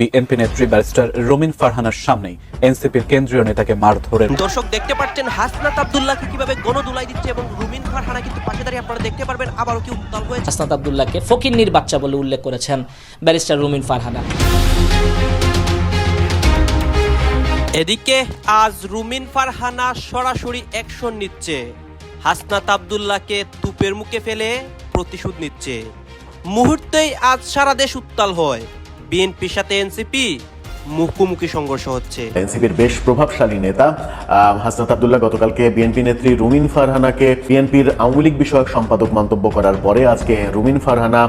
BNP নেত্রী barrister রুমিন ফারহানার সামনেই এনসিপির কেন্দ্রীয় নেতাকে মারধরের দর্শক দেখতে পাচ্ছেন হাসনাত আব্দুল্লাহকে কীভাবে গণদুলাই দিচ্ছে এবং রুমিন ফারহানা কিন্তু পাশে দাঁড়িয়ে আপনারা দেখতে পারবেন আবারও কি উত্তাল হয়েছে। হাসনাত আবদুল্লাহকে ফকিন্নির বাচ্চা বলে উল্লেখ করেছেন ব্যারিস্টার রুমিন ফারহানা। এদিকে আজ রুমিন ফারহানা সরাসরি অ্যাকশন নিচ্ছে। হাসনাত আব্দুল্লাহকে তুপের মুখে ফেলে প্রতিশোধ নিচ্ছে। মুহূর্তেই আজ সারা দেশ উত্তাল হয়। বিএনপির সাথে এনসিপি মুখোমুখি সংঘর্ষ হচ্ছে। এনসিপির বেশ প্রভাবশালী নেতা হাসনাত আবদুল্লাহ গতকালকে বিএনপি নেত্রী রুমিন ফারহানাকে বিএনপির আওয়ামী লীগ বিষয়ক সম্পাদক মন্তব্য করার পরে আজকে রুমিন ফারহানা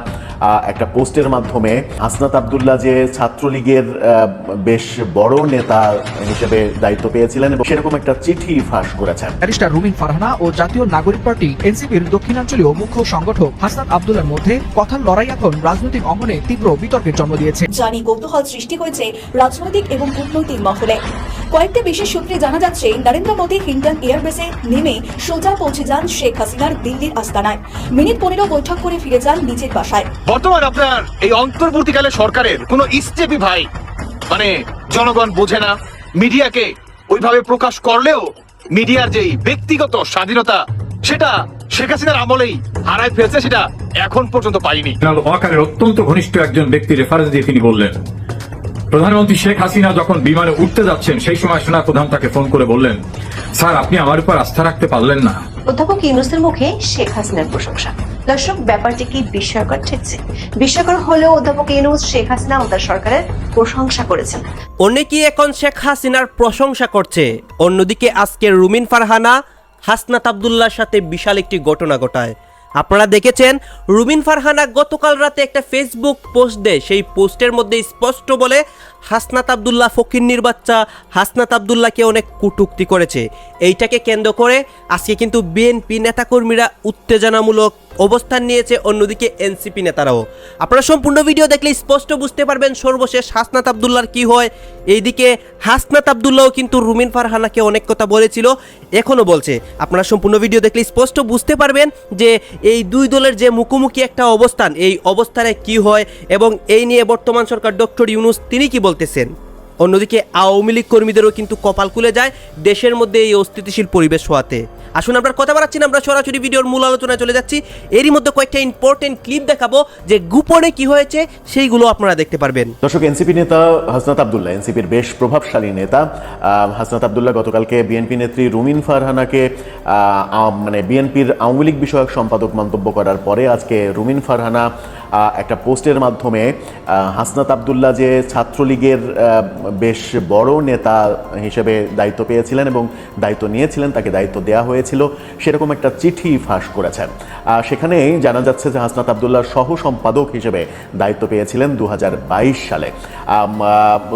একটা পোস্টের মাধ্যমে হাসনাত আবদুল্লাহ যে ছাত্রলীগের বেশ বড় নেতা হিসেবে দায়িত্ব পেয়েছিলেন এবং সেরকম একটা চিঠি ফাঁস করেছেন। ব্যারিস্টার রুমিন ফারহানা ও জাতীয় নাগরিক পার্টি এনসিপির দক্ষিণাঞ্চলীয় মুখ্য সংগঠক হাসনাত আবদুল্লার মধ্যে কথার লড়াই এখন রাজনৈতিক অঙ্গনে তীব্র বিতর্কের জন্ম দিয়েছে। জানি কৌতূহল সৃষ্টি হয়েছে রাজনৈতিক এবং কূটনৈতিক মহলে। কয়েকটি বিশেষ সূত্রে জানা যাচ্ছে নরেন্দ্র মোদী হিন্টন এয়ারবেসে নেমে সোজা পৌঁছে যান শেখ হাসিনার দিল্লির আস্তানায়। মিনিট পনেরো বৈঠক করে ফিরে যান নিজের বাসায়। বর্তমান আপনার এই অন্তর্বর্তীকালে সরকারের কোনো ইস্টেপি ভাই মানে জনগণ বোঝে না মিডিয়াকে ওইভাবে প্রকাশ করলেও মিডিয়ার যেই ব্যক্তিগত স্বাধীনতা সেটা শেখ হাসিনার আমলেই হারায় ফেলছে সেটা এখন পর্যন্ত পাইনি। ওয়াকারের অত্যন্ত ঘনিষ্ঠ একজন ব্যক্তি রেফারেন্স দিয়ে তিনি বললেন প্রধানমন্ত্রী শেখ হাসিনা যখন বিমানে উঠতে যাচ্ছেন সেই সময় সেনা প্রধান তাকে ফোন করে বললেন স্যার আপনি আমার উপর আস্থা রাখতে পারলেন না। অধ্যাপক ইউনুসের মুখে শেখ হাসিনার প্রশংসা। দর্শক ব্যাপারটি কি বিস্ময়কর? ঠেকছে বিস্ময়কর হলেও অধ্যাপক ইউনুস শেখ হাসিনা ও তার সরকারের প্রশংসা করেছেন। অনেকেই এখন শেখ হাসিনার প্রশংসা করছে। অন্যদিকে আজকে রুমিন ফারহানা হাসনাত আবদুল্লাহর সাথে বিশাল একটি ঘটনা ঘটায়। আপনারা দেখেছেন, রুবিন ফারহানা গতকাল রাতে একটা ফেসবুক পোস্ট দেয়। সেই পোস্টের মধ্যে স্পষ্ট বলে হাসনাত আবদুল্লাহ ফকিন্নির বাচ্চা হাসনাত আবদুল্লাহকে অনেক কটূক্তি করেছে। এইটাকে কেন্দ্র করে আজকে কিন্তু বিএনপি নেতাকর্মীরা উত্তেজনামূলক অবস্থান নিয়েছে, অন্যদিকে এনসিপি নেতারাও। আপনারা সম্পূর্ণ ভিডিও দেখলে স্পষ্ট বুঝতে পারবেন সর্বশেষ হাসনাত আবদুল্লার কি হয়। এইদিকে হাসনাত আবদুল্লাহও কিন্তু রুমিন ফারহানাকে অনেক কথা বলেছিল, এখনও বলছে। আপনারা সম্পূর্ণ ভিডিও দেখলে স্পষ্ট বুঝতে পারবেন যে এই দুই দলের যে মুখোমুখি একটা অবস্থান, এই অবস্থানে কি হয় এবং এই নিয়ে বর্তমান সরকার ডক্টর ইউনুস তিনি কি বলতেছেন। অন্যদিকে আওয়ামী লীগ কর্মীদেরও কিন্তু কপাল খুলে যায় দেশের মধ্যে এই অস্থিতিশীল পরিবেশ হওয়াতে। আসুন আমরা কথা বাড়াচ্ছি না, আমরা সরাসরি ভিডিওর মূল আলোচনায় চলে যাচ্ছি। এরই মধ্যে কয়েকটা ইম্পর্টেন্ট ক্লিপ দেখাবো যে গোপনে কি হয়েছে সেইগুলো আপনারা দেখতে পারবেন। দর্শক এনসিপি নেতা হাসনাত আবদুল্লাহ এনসিপির বেশ প্রভাবশালী নেতা। হাসনাত আবদুল্লাহ গতকালকে বিএনপি নেত্রী রুমিন ফারহানাকে মানে বিএনপির আওয়ামী লীগ বিষয়ক সম্পাদক মন্তব্য করার পরে আজকে রুমিন ফারহানা একটা পোস্টের মাধ্যমে হাসনাত আবদুল্লাহ যে ছাত্রলীগের বেশ বড় নেতা হিসেবে দায়িত্ব পেয়েছিলেন এবং দায়িত্ব নিয়েছিলেন, তাকে দায়িত্ব দেওয়া হয়েছিল। সেরকম একটা চিঠি ফাঁস করেছেন। সেখানে জানা যাচ্ছে যে হাসনাত আবদুল্লাহ সহ সম্পাদক হিসেবে দায়িত্ব পেয়েছিলেন দু হাজার বাইশ সালে।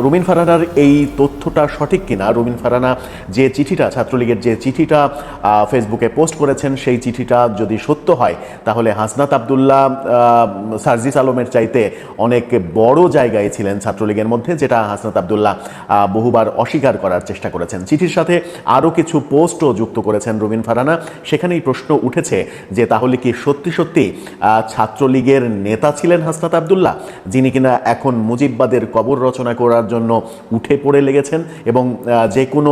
রুমিন ফারানার এই তথ্যটা সঠিক কিনা? রুমিন ফারানা যে চিঠিটা, ছাত্রলীগের যে চিঠিটা ফেসবুকে পোস্ট করেছেন, সেই চিঠিটা যদি সত্য হয়, তাহলে হাসনাত আবদুল্লাহ সার্জিস আলমের চাইতে অনেক বড় জায়গায় ছিলেন ছাত্রলীগের মধ্যে, যেটা হাসনাত আবদুল্লাহ আহ, বহুবার অস্বীকার করার চেষ্টা করেছেন। চিঠির সাথে আরও কিছু পোস্টও যুক্ত করেছেন রুমিন ফারানা। সেখানেই প্রশ্ন উঠেছে যে তাহলে কি সত্যি সত্যি ছাত্রলীগের নেতা ছিলেন হাসনাত আবদুল্লাহ যিনি কিনা এখন মুজিববাদের কবর রচনা করার জন্য উঠে পড়ে লেগেছেন এবং যে কোনো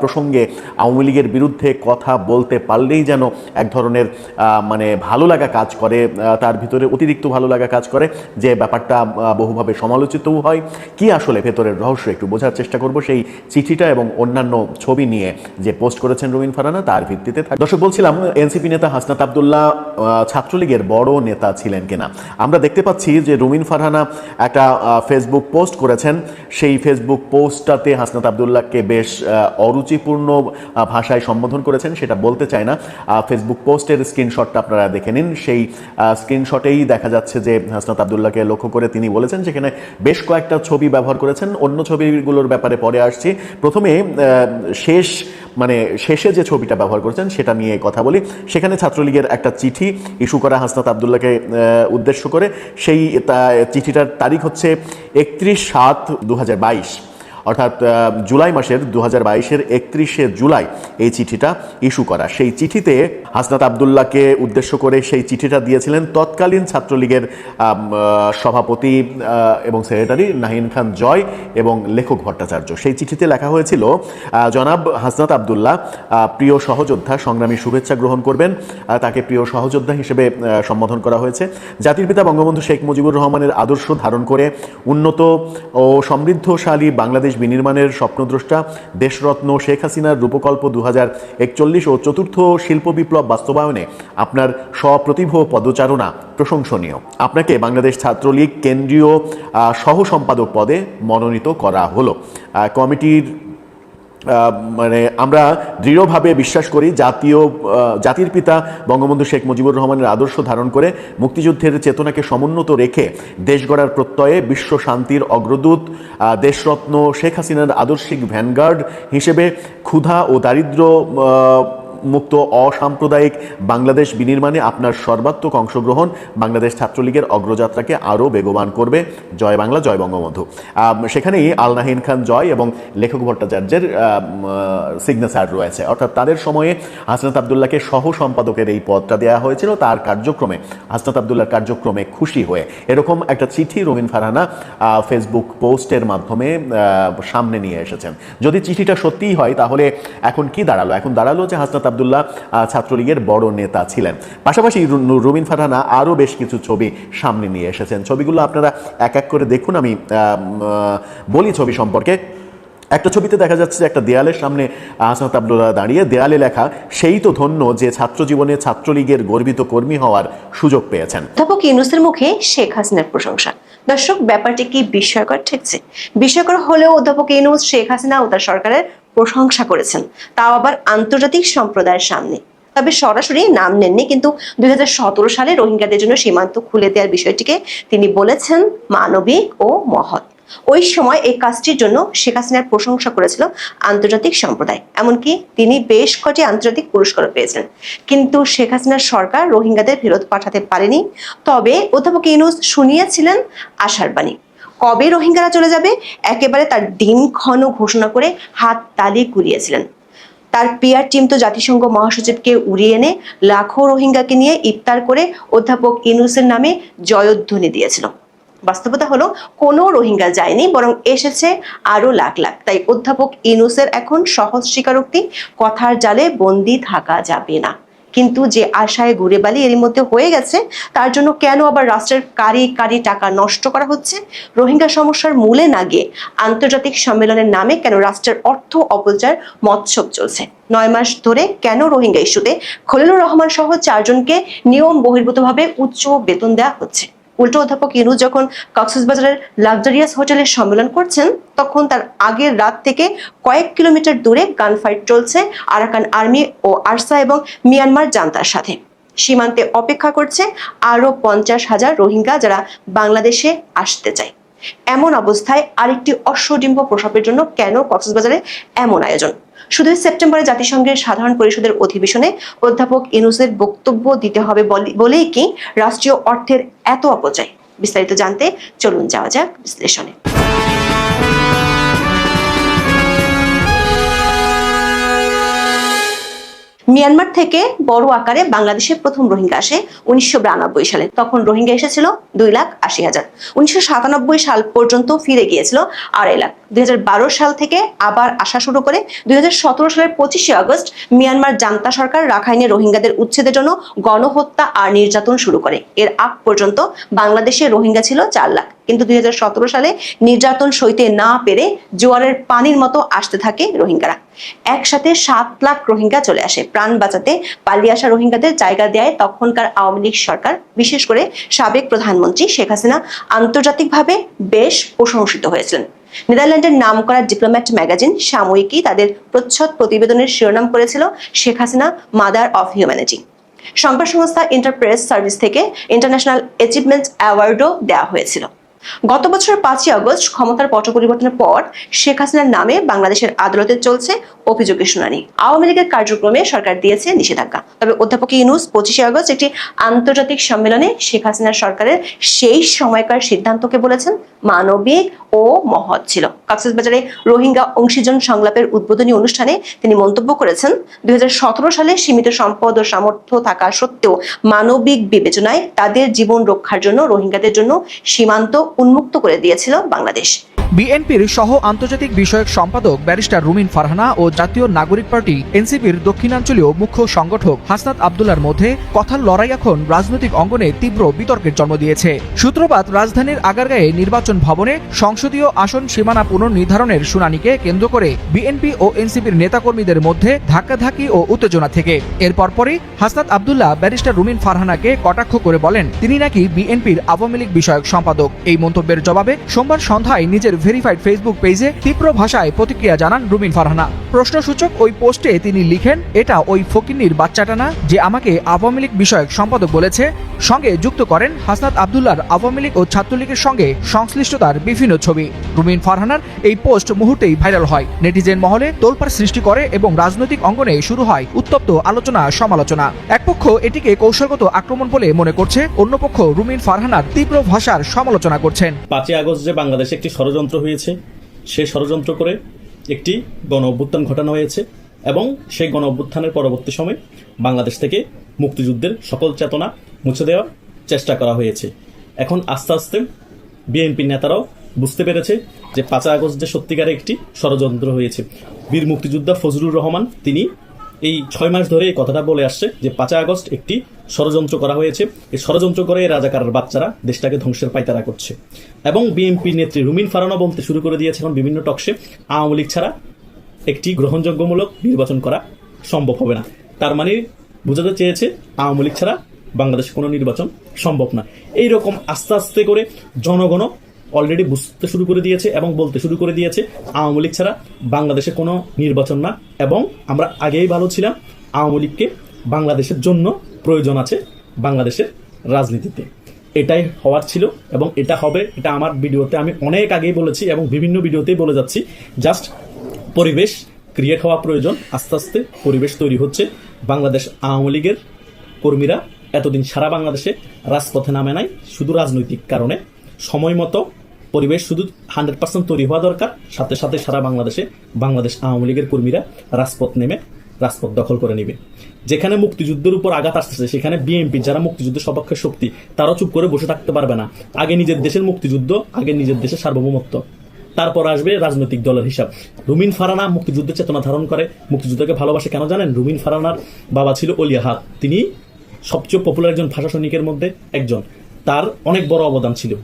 প্রসঙ্গে আওয়ামী লীগের বিরুদ্ধে কথা বলতে পারলেই যেন এক ধরনের মানে ভালো লাগা কাজ করে তার ভিতরে অতিরিক্ত ভালো লাগা কাজ করে। যে ব্যাপারটা বহুভাবে সমালোচিতও হয়। কি আসলে ভেতরের রহস্য? একটু বোঝার চেষ্টা করব সেই চিঠিটা এবং অন্যান্য ছবি নিয়ে যে পোস্ট করেছেন রবীন ফারানা, তার ভিত্তিতে দর্শক, বলছিলাম, এনসিপি নেতা হাসনাত আবদুল্লাহ ছাত্রলীগের বড় নেতা ছিলেন কিনা? আমরা দেখতে পাচ্ছি যে রুমিন ফারহানা একটা ফেসবুক পোস্ট করেছেন। সেই ফেসবুক পোস্টটাতে হাসনাত আবদুল্লাহকে বেশ অরুচিপূর্ণ ভাষায় সম্বোধন করেছেন। সেটা বলতে চায় না। ফেসবুক পোস্টের স্ক্রিনশটটা আপনারা দেখে নিন। সেই স্ক্রিনশটেই দেখা যাচ্ছে যে হাসনাত আবদুল্লাহকে লক্ষ্য করে তিনি বলেছেন সেখানে বেশ কয়েকটা ছবি ব্যবহার করেছেন। অন্য ছবিগুলোর ব্যাপারে পরে আসছি। প্রথমে শেষ মানে শেষে যে ছবিটা ব্যবহার করেছেন সেটা নিয়ে কথা বলি। সেখানে ছাত্রলীগের একটা চিঠি ইস্যু করা হাসনাত আবদুল্লাহকে উদ্দেশ্য করে। সেই চিঠিটার তারিখ হচ্ছে একত্রিশ সাত দু অর্থাৎ জুলাই মাসের দু হাজার বাইশের একত্রিশে জুলাই এই চিঠিটা ইস্যু করা। সেই চিঠিতে হাসনাত আবদুল্লাহকে উদ্দেশ্য করে সেই চিঠিটা দিয়েছিলেন তৎকালীন ছাত্রলীগের সভাপতি এবং সেক্রেটারি নাহিন খান জয় এবং লেখক ভট্টাচার্য। সেই চিঠিতে লেখা হয়েছিল জনাব হাসনাত আবদুল্লাহ প্রিয় সহযোদ্ধা সংগ্রামী শুভেচ্ছা গ্রহণ করবেন তাকে প্রিয় সহযোদ্ধা হিসেবে সম্বোধন করা হয়েছে। জাতির পিতা বঙ্গবন্ধু শেখ মুজিবুর রহমানের আদর্শ ধারণ করে উন্নত ও সমৃদ্ধশালী বাংলাদেশ বিনির্মাণের স্বপ্নদ্রষ্টা দেশরত্ন শেখ হাসিনার রূপকল্প দু একচল্লিশ ও চতুর্থ শিল্প বিপ্লব বাস্তবায়নে আপনার সপ্রতিভ পদচারণা প্রশংসনীয়। আপনাকে বাংলাদেশ ছাত্রলীগ কেন্দ্রীয় সহ সম্পাদক পদে মনোনীত করা হলো। কমিটির মানে আমরা দৃঢ়ভাবে বিশ্বাস করি জাতীয় জাতির পিতা বঙ্গবন্ধু শেখ মুজিবুর রহমানের আদর্শ ধারণ করে মুক্তিযুদ্ধের চেতনাকে সমুন্নত রেখে দেশ গড়ার প্রত্যয়ে বিশ্ব শান্তির অগ্রদূত দেশরত্ন শেখ হাসিনার আদর্শিক ভ্যানগার্ড হিসেবে ক্ষুধা ও দারিদ্র মুক্ত অসাম্প্রদায়িক বাংলাদেশ বিনির্মাণে আপনার সর্বাত্মক অংশগ্রহণ বাংলাদেশ ছাত্রলীগের অগ্রযাত্রাকে আরও বেগবান করবে। জয় বাংলা, জয় বঙ্গবন্ধু। সেখানেই আল নাহিন খান জয় এবং লেখক ভট্টাচার্যের সিগনেচার রয়েছে। অর্থাৎ তাদের সময়ে হাসনাত আবদুল্লাহকে সহ সম্পাদকের এই পদটা দেওয়া হয়েছিল। তার কার্যক্রমে, হাসনাত আবদুল্লাহর কার্যক্রমে খুশি হয়ে এরকম একটা চিঠি রবিন ফারহানা ফেসবুক পোস্টের মাধ্যমে সামনে নিয়ে এসেছেন। যদি চিঠিটা সত্যিই হয়, তাহলে এখন কি দাঁড়াল? এখন দাঁড়াল যে হাসনাত আবদুল্লাহ ছাত্রলীগের বড় নেতা ছিলেন। পাশাপাশি রু- রুবিন ফারহানা আরও বেশ কিছু ছবি সামনে নিয়ে এসেছেন। ছবিগুলো আপনারা এক এক করে দেখুন, আমি বলি ছবি সম্পর্কে। একটা ছবিতে দেখা যাচ্ছে একটা দেয়ালের সামনে হাসনাত আবদুল্লাহ দাঁড়িয়ে দেয়ালে লেখা, সেই তো ধন্য যে ছাত্র জীবনে ছাত্রলীগের গর্বিত কর্মী হওয়ার সুযোগ পেয়েছেন। অধ্যাপক ইউনুসের মুখে শেখ হাসিনার প্রশংসা। দর্শক, ব্যাপারটি কি বিস্ময়কর ঠেকছে? বিস্ময়কর হলেও অধ্যাপক ইউনুস, শেখ হাসিনা ও তার সরকারের প্রশংসা করেছেন। তাও আবার আন্তর্জাতিক সম্প্রদায়ের সামনে। তবে সরাসরি নাম নেননি, কিন্তু দুই হাজার সতেরো সালে রোহিঙ্গাদের জন্য সীমান্ত খুলে দেওয়ার বিষয়টিকে তিনি বলেছেন মানবিক ও মহৎ। ওই সময় এই কাজটির জন্য শেখ হাসিনার প্রশংসা করেছিল আন্তর্জাতিক সম্প্রদায়। এমনকি তিনি বেশ কটি আন্তর্জাতিক পুরস্কারও পেয়েছেন। কিন্তু শেখ হাসিনার সরকার রোহিঙ্গাদের ফেরত পাঠাতে পারেনি। তবে অধ্যাপক ইউনুস শুনিয়েছিলেন আশার বাণী। কবে রোহিঙ্গারা চলে যাবে? একেবারে তার দিনক্ষণ ঘোষণা করে হাত তালি কুড়িয়েছিলেন। তার পিয়ার টিম তো জাতিসংঘ মহাসচিবকে উড়িয়ে এনে লাখো রোহিঙ্গাকে নিয়ে ইফতার করে অধ্যাপক ইনুসের নামে জয়ধ্বনি দিয়েছিল। বাস্তবতা হলো, কোনো রোহিঙ্গা যায়নি, বরং এসেছে আরও লাখ লাখ। তাই অধ্যাপক ইনুসের এখন সহজ স্বীকারোক্তি, কথার জালে বন্দি থাকা যাবে না। কিন্তু যে আশায় ঘুরে বালি এরই মধ্যে হয়ে গেছে, তার জন্য কেন আবার রাষ্ট্রের কারি কারি টাকা নষ্ট করা হচ্ছে? রোহিঙ্গা সমস্যার মূলে না গিয়ে আন্তর্জাতিক সম্মেলনের নামে কেন রাষ্ট্রের অর্থ অপচার মৎসব চলছে? নয় মাস ধরে কেন রোহিঙ্গা ইস্যুতে খলিলুর রহমান সহ চারজনকে নিয়ম বহির্ভূতভাবে উচ্চ বেতন দেওয়া হচ্ছে? উল্টো অধ্যাপক ইনু যখন কক্সবাজারের লাক্সারিয়াস হোটেলে সম্মেলন করছেন, তখন তার আগের রাত থেকে কয়েক কিলোমিটার দূরে গান ফাইট চলছে আরাকান আর্মি ও আরসা এবং মিয়ানমার জান্তার সাথে। সীমান্তে অপেক্ষা করছে আরও পঞ্চাশ হাজার রোহিঙ্গা যারা বাংলাদেশে আসতে চায়। এমন অবস্থায় আরেকটি অশ্বডিম্ব প্রসবের জন্য কেন কক্সবাজারে এমন আয়োজন? শুধু সেপ্টেম্বরে জাতিসংঘের সাধারণ পরিষদের অধিবেশনে অধ্যাপক ইনুসের বক্তব্য দিতে হবে বলে- বলেই কি রাষ্ট্রীয় অর্থের এত অপচয়? বিস্তারিত জানতে চলুন যাওয়া যাক বিশ্লেষণে। মিয়ানমার থেকে বড় আকারে বাংলাদেশে প্রথম রোহিঙ্গা আসে উনিশশো বিরানব্বই সালে। তখন রোহিঙ্গা এসেছিল দুই লাখ আশি হাজার। উনিশশো সাল পর্যন্ত ফিরে গিয়েছিল আড়াই লাখ। দুই হাজার বারো সাল থেকে আবার আসা শুরু করে দুই হাজার সতেরো সালের পঁচিশে আগস্ট মিয়ানমার জান্তা সরকার রাখাইনে রোহিঙ্গাদের উচ্ছেদের জন্য গণহত্যা আর নির্যাতন শুরু করে। এর আগ পর্যন্ত বাংলাদেশে রোহিঙ্গা ছিল চার লাখ। কিন্তু দুই হাজার সতেরো সালে নির্যাতন সইতে না পেরে জোয়ারের পানির মতো আসতে থাকে রোহিঙ্গারা। একসাথে সাত লাখ রোহিঙ্গা চলে আসে। প্রাণ বাঁচাতে পালিয়ে আসা রোহিঙ্গাদের জায়গা দেয় তখনকার আওয়ামী লীগ সরকার। বিশেষ করে সাবেক প্রধানমন্ত্রী শেখ হাসিনা আন্তর্জাতিকভাবে বেশ প্রশংসিত হয়েছিলেন। নেদারল্যান্ডের নামকরা ডিপ্লোম্যাট ম্যাগাজিন সাময়িকী তাদের প্রচ্ছদ প্রতিবেদনের শিরোনাম করেছিল Sheikh Hasina, mother of humanity. সংবাদ সংস্থা ইন্টারপ্রেস সার্ভিস থেকে ইন্টারন্যাশনাল অ্যাচিভমেন্ট অ্যাওয়ার্ডও দেওয়া হয়েছিল। গত বছর পাঁচই আগস্ট ক্ষমতার পট পরিবর্তনের পর শেখ হাসিনার নামে বাংলাদেশের আদালতে চলছে অভিযোগের শুনানি। আওয়ামী লীগের কার্যক্রমে সরকার দিয়েছে নিষেধাজ্ঞা। তবে অধ্যাপক ইউনুস পঁচিশে আগস্ট একটি আন্তর্জাতিক সম্মেলনে শেখ হাসিনা সরকারের সেই সময়কার সিদ্ধান্তকে বলেছেন, মানবিক ও মহৎ ছিল। কক্সবাজারে রোহিঙ্গা অংশীজন সংলাপের উদ্বোধনী অনুষ্ঠানে তিনি মন্তব্য করেছেন, দুই হাজার সতেরো সালে সীমিত সম্পদ ও সামর্থ্য থাকা সত্ত্বেও মানবিক বিবেচনায় তাদের জীবন রক্ষার জন্য রোহিঙ্গাদের জন্য সীমান্ত উন্মুক্ত করে দিয়েছিল বাংলাদেশ। বিএনপির সহ আন্তর্জাতিক বিষয়ক সম্পাদক ব্যারিস্টার রুমিন ফারহানা ও জাতীয় নাগরিক পার্টি এনসিপির দক্ষিণাঞ্চলীয় মুখ্য সংগঠক হাসনাত আবদুল্লার মধ্যে কথার লড়াই এখন রাজনৈতিক অঙ্গনে তীব্র বিতর্কের জন্ম দিয়েছে। সূত্রপাত রাজধানীর আগারগাঁয়ে নির্বাচন ভবনে সংসদীয় আসন সীমানা পুনর্নির্ধারণের শুনানিকে কেন্দ্র করে বিএনপি ও এনসিপির নেতাকর্মীদের মধ্যে ধাক্কাধাক্কি ও উত্তেজনা থেকে। এর পরপরই হাসনাত আবদুল্লাহ ব্যারিস্টার রুমিন ফারহানাকে কটাক্ষ করে বলেন, তিনি নাকি বিএনপির আওয়ামী লীগ বিষয়ক সম্পাদক। এই মন্তব্যের জবাবে সোমবার সন্ধ্যায় নিজের ভেরিফাইড ফেসবুক পেজে তীব্র ভাষায় প্রতিক্রিয়া জানান রুমিন ফারহানা। প্রশ্নসূচক ওই পোস্টে তিনি লিখেন, এটা ওই ফকিন্নির বাচ্চাটা না যে আমাকে আওয়ামী লীগ বিষয়ক সম্পাদক বলেছে, সঙ্গে যুক্ত করেন হাসনাত আবদুল্লার আওয়ামী লীগ ও ছাত্রলীগের সঙ্গে সংশ্লিষ্টতার বিভিন্ন ছবি। রুমিন ফারহানার এই পোস্ট মুহূর্তেই ভাইরাল হয়। নেটিজেন মহলে তোলপাড় সৃষ্টি করে এবং রাজনৈতিক অঙ্গনে শুরু হয় উত্তপ্ত আলোচনা, সমালোচনা। এক পক্ষ এটিকে কৌশলগত আক্রমণ বলে মনে করছে অন্য পক্ষ রুমিন ফারহানার তীব্র ভাষার সমালোচনা করছেন। পাঁচই আগস্ট যে বাংলাদেশে একটি ষড়যন্ত্র হয়েছে। সে ষড়যন্ত্র করে একটি গণ অভ্যুত্থান ঘটানো হয়েছে এবং সেই গণ অভ্যুত্থানের পরবর্তী সময় বাংলাদেশ থেকে মুক্তিযুদ্ধের সকল চেতনা মুছে দেওয়ার চেষ্টা করা হয়েছে। এখন আস্তে আস্তে বিএনপির নেতারাও বুঝতে পেরেছে যে পাঁচই আগস্ট যে সত্যিকারে একটি ষড়যন্ত্র হয়েছে। বীর মুক্তিযোদ্ধা ফজলুর রহমান, তিনি এই ছয় মাস ধরে এই কথাটা বলে আসছে যে পাঁচই আগস্ট একটি ষড়যন্ত্র করা হয়েছে। এই ষড়যন্ত্র করে এই রাজাকারের বাচ্চারা দেশটাকে ধ্বংসের পায়তারা করছে। এবং বিএনপি নেত্রী রুমিন ফারানা বলতে শুরু করে দিয়েছে এখন বিভিন্ন টকশে, আওয়ামী লীগ ছাড়া একটি গ্রহণযোগ্যমূলক নির্বাচন করা সম্ভব হবে না। তার মানে বোঝাতে চেয়েছে, আওয়ামী লীগ ছাড়া বাংলাদেশে কোনো নির্বাচন সম্ভব না। এই রকম আস্তে আস্তে করে জনগণ অলরেডি বুঝতে শুরু করে দিয়েছে এবং বলতে শুরু করে দিয়েছে, আওয়ামী লীগ ছাড়া বাংলাদেশে কোনো নির্বাচন না এবং আমরা আগেই ভালো ছিলাম, আওয়ামী লীগকে বাংলাদেশের জন্য প্রয়োজন আছে বাংলাদেশের রাজনীতিতে। এটাই হওয়ার ছিল এবং এটা হবে, এটা আমার ভিডিওতে আমি অনেক আগেই বলেছি এবং বিভিন্ন ভিডিওতেই বলে যাচ্ছি জাস্ট পরিবেশ ক্রিয়েট হওয়া প্রয়োজন, আস্তে আস্তে পরিবেশ তৈরি হচ্ছে, বাংলাদেশ আওয়ামী লীগের কর্মীরা এতদিন সারা বাংলাদেশে রাজপথে নামে নাই, শুধু রাজনৈতিক কারণে। সময় মতো পরিবেশ শুধু হান্ড্রেড পার্সেন্ট তৈরি হওয়া দরকার, সাথে সাথে সারা বাংলাদেশে বাংলাদেশ আওয়ামী লীগের কর্মীরা রাজপথ নেমে রাজপথ দখল করে নিবে। যেখানে মুক্তিযুদ্ধের উপর আঘাত আসতেছে, সেখানে বিএনপি যারা মুক্তিযুদ্ধের সপক্ষে শক্তি, তারাও চুপ করে বসে থাকতে পারবে না। আগে নিজের দেশের মুক্তিযুদ্ধ, আগে নিজের দেশের সার্বভৌমত্ব। তারপর আসবে রাজনৈতিক দলের হিসাব। রুমিন ফারানা মুক্তিযুদ্ধের চেতনা ধারণ করে। মুক্তিযুদ্ধকে ভালোবাসে কেন জানেন? রুমিন ফারানার বাবা ছিল অলিয়া হাত তিনি সবচেয়ে পপুলার একজন ভাষা সৈনিকের মধ্যে একজন। তার অনেক বড় অবদান ছিল।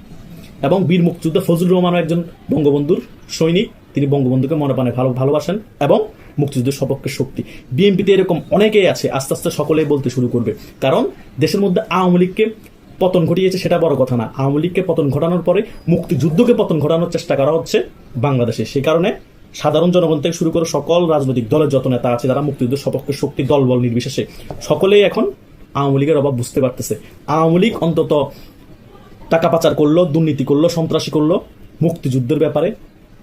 এবং বীর মুক্তিযোদ্ধা ফজলুর রহমানও একজন বঙ্গবন্ধুর সৈনিক। তিনি বঙ্গবন্ধুকে মনে প্রাণে ভালো ভালোবাসেন এবং মুক্তিযুদ্ধের সপক্ষে শক্তি। বিএনপিতে এরকম অনেকেই আছে, আস্তে আস্তে সকলেই বলতে শুরু করবে। কারণ দেশের মধ্যে আওয়ামী লীগকে পতন ঘটিয়েছে সেটা বড় কথা না। আওয়ামী লীগকে পতন ঘটানোর পরে মুক্তিযুদ্ধকে পতন ঘটানোর চেষ্টা করা হচ্ছে বাংলাদেশে। সেই কারণে সাধারণ জনগণ থেকে শুরু করে সকল রাজনৈতিক দলের যত নেতা আছে যারা মুক্তিযুদ্ধের সপক্ষে শক্তি দলবল নির্বিশেষে। সকলেই এখন আওয়ামী লীগের অভাব বুঝতে পারতেছে। আওয়ামী লীগ অন্তত টাকা পাচার করল, দুর্নীতি করল, সন্ত্রাসী করল, মুক্তিযুদ্ধের ব্যাপারে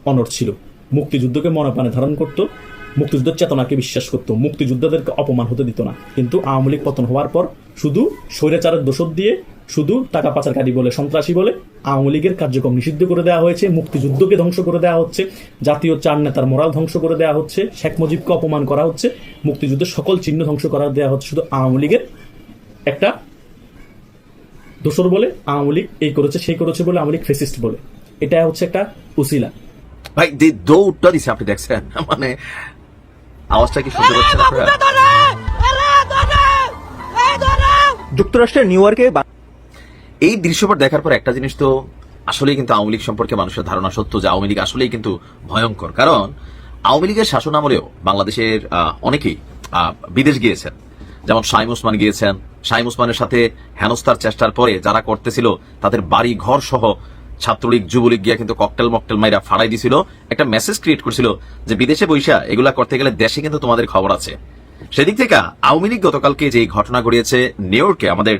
অনড় ছিল। মুক্তিযুদ্ধকে মনে প্রাণে ধারণ করত, মুক্তিযুদ্ধের চেতনাকে বিশ্বাস করত, মুক্তিযোদ্ধাদেরকে অপমান হতে দিত না। কিন্তু আওয়ামী লীগ পতন হওয়ার পর শুধু স্বৈরাচারের দোষর দিয়ে, শুধু টাকা পাচারকারী বলে, সন্ত্রাসী বলে আওয়ামী লীগের কার্যক্রম নিষিদ্ধ করে দেওয়া হয়েছে, মুক্তিযুদ্ধকে ধ্বংস করে দেওয়া হচ্ছে, জাতীয় চার নেতার মোরাল ধ্বংস করে দেওয়া হচ্ছে, শেখ মুজিবকে অপমান করা হচ্ছে, মুক্তিযুদ্ধের সকল চিহ্ন ধ্বংস করা দেওয়া হচ্ছে। শুধু আওয়ামী লীগের একটা দোসর বলে আওয়ামী লীগ এই করেছে সেই করেছে বলে আওয়ামী লীগ ফেসিস্ট বলে। এটা হচ্ছে একটা উসিলা। ভাই যে দৌড়টা দিছে আপনি দেখছেন? মানে আওয়াজটা কি শুনতে পাচ্ছেন যুক্তরাষ্ট্রের নিউ ইয়র্কে এই দৃশ্যপট দেখার পর একটা জিনিস তো আসলেই কিন্তু আওয়ামী লীগ সম্পর্কে মানুষের ধারণা সত্য যে আওয়ামী লীগ আসলেই কিন্তু ভয়ঙ্কর। কারণ আওয়ামী লীগের শাসন আমলেও বাংলাদেশের অনেকেই আহ, বিদেশ গিয়েছেন। যেমন শাহিম ওসমান গিয়েছেন শাহিম উসমানের সাথে হেনস্থার চেষ্টার পরে যারা করতেছিল, তাদের বাড়ি ঘর সহ ছাত্রলীগ, যুবলীগ গিয়া কিন্তু ককটেল মকটেল মাইরা ফাড়াই দিছিল। একটা মেসেজ ক্রিয়েট করছিল যে, বিদেশে বৈশা এগুলা করতে গেলে দেশে কিন্তু তোমাদের খবর আছে। সেদিক থেকে আওয়ামী লীগ গতকালকে যে ঘটনা ঘটিয়েছে নিউ ইয়র্কে আমাদের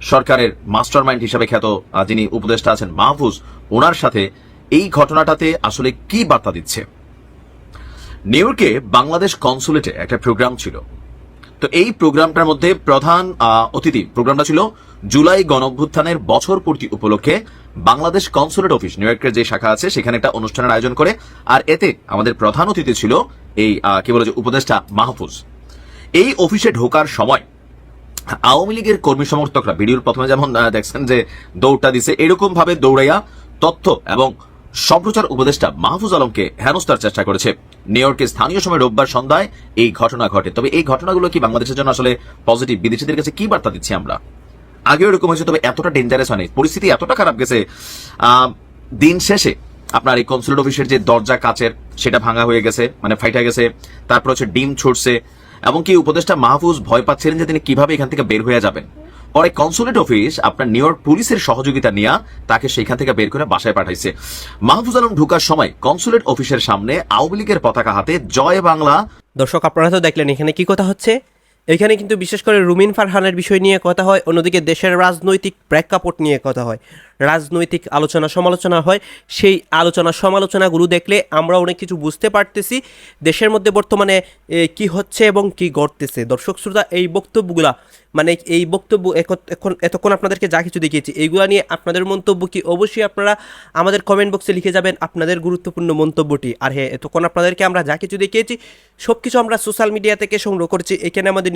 সরকারের মাস্টার মাইন্ড হিসাবে খ্যাত যিনি উপদেষ্টা আছেন মাহফুজ ওনার সাথে এই ঘটনাটাতে আসলে কি বার্তা দিচ্ছে? নিউ ইয়র্কে বাংলাদেশ কনসুলেটে একটা প্রোগ্রাম ছিল। তো এই প্রোগ্রামটার মধ্যে প্রধান অতিথি প্রোগ্রামটা ছিল জুলাই গণঅভ্যুত্থানের বছর পূর্তি উপলক্ষে বাংলাদেশ কনসুলেট অফিস, নিউ ইয়র্কের যে শাখা আছে, সেখানে একটা অনুষ্ঠানের আয়োজন করে। আর এতে আমাদের প্রধান অতিথি ছিল এই কি বলে যে উপদেষ্টা মাহফুজ। এই অফিসে ঢোকার সময় আওয়ামী লীগের কর্মী সমর্থকরা ভিডিওর প্রথমে যেমন দেখছেন যে দৌড়টা দিছে এরকম ভাবে দৌড়াইয়া তথ্য এবং সম্প্রচার উপদেষ্টা মাহফুজ আলমকে হেনস্থার চেষ্টা করেছে। নিউ ইয়র্কের স্থানীয় সময় রোববার সন্ধ্যায় এই ঘটনা ঘটে। তবে এই ঘটনাগুলো কি বাংলাদেশের জন্য আসলে পজিটিভ বিদেশিদের কাছে কি বার্তা দিচ্ছি আমরা? আগেও এরকম হয়েছে, তবে এতটা ডেঞ্জারাস হয়নি। পরিস্থিতি এতটা খারাপ গেছে দিন শেষে আপনার এই কনসুলেট অফিসের যে দরজা কাচের, সেটা ভাঙা হয়ে গেছে মানে ফাইটা গেছে, তারপর হচ্ছে ডিম ছুটছে, এবং কি উপদেষ্টা মাহফুজ ভয় পাচ্ছিলেন যে তিনি কীভাবে এখান থেকে বের হয়ে যাবেন? পরে কনসুলেট অফিস আপনার নিউ ইয়র্ক পুলিশের সহযোগিতা নিয়ে তাকে সেখান থেকে বের করে বাসায় পাঠাইছে। মাহফুজ আলম ঢুকার সময় কনসুলেট অফিসের সামনে আওয়ামী লীগের পতাকা হাতে জয় বাংলা। দর্শক, আপনারা তো দেখলেন এখানে কি কথা হচ্ছে। এখানে কিন্তু বিশেষ করে রুমিন ফারহানের বিষয় নিয়ে কথা হয়, অন্যদিকে দেশের রাজনৈতিক প্রেক্ষাপট নিয়ে কথা হয়। রাজনৈতিক আলোচনা সমালোচনা হয়, সেই আলোচনা সমালোচনাগুলো দেখলে আমরা অনেক কিছু বুঝতে পারতেছি, দেশের মধ্যে বর্তমানে কি হচ্ছে এবং কি ঘটতেছে। দর্শক শ্রোতা, এই বক্তব্যগুলা মানে এই বক্তব্য এখন এতক্ষণ আপনাদেরকে যা কিছু দেখিয়েছি, এইগুলা নিয়ে আপনাদের মন্তব্য কি? অবশ্যই আপনারা আমাদের কমেন্ট বক্সে লিখে যাবেন আপনাদের গুরুত্বপূর্ণ মন্তব্যটি। আর হ্যাঁ এতক্ষণ আপনাদেরকে আমরা যা কিছু দেখিয়েছি সব কিছু আমরা সোশ্যাল মিডিয়া থেকে সংগ্রহ করেছি, এখানে আমাদের